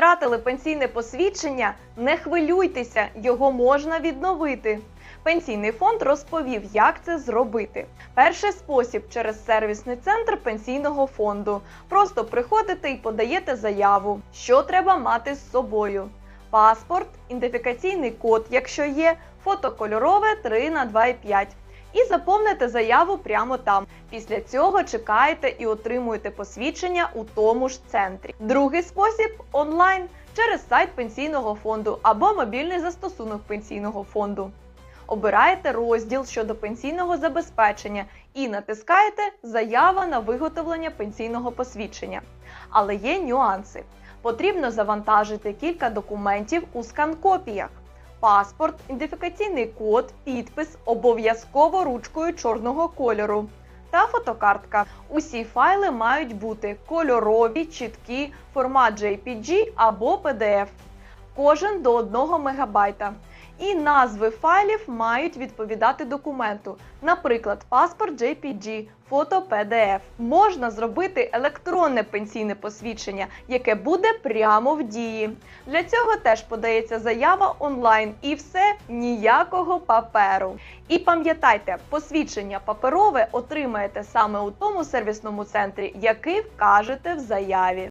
Втратили пенсійне посвідчення? Не хвилюйтеся, його можна відновити. Пенсійний фонд розповів, як це зробити. Перший спосіб через сервісний центр пенсійного фонду. Просто приходите і подаєте заяву. Що треба мати з собою? Паспорт, ідентифікаційний код, якщо є, фото кольорове 3 на 2,5. І заповните заяву прямо там. Після цього чекаєте і отримуєте посвідчення у тому ж центрі. Другий спосіб онлайн через сайт пенсійного фонду або мобільний застосунок пенсійного фонду. Обираєте розділ щодо пенсійного забезпечення і натискаєте Заява на виготовлення пенсійного посвідчення. Але є нюанси. Потрібно завантажити кілька документів у скан-копіях. Паспорт, ідентифікаційний код, підпис обов'язково ручкою чорного кольору та фотокартка. Усі файли мають бути кольорові, чіткі, формат JPG або PDF. Кожен до 1 МБ. І назви файлів мають відповідати документу, наприклад, паспорт JPG, фото PDF. Можна зробити електронне пенсійне посвідчення, яке буде прямо в дії. Для цього теж подається заява онлайн і все ніякого паперу. І пам'ятайте, посвідчення паперове отримаєте саме у тому сервісному центрі, який вкажете в заяві.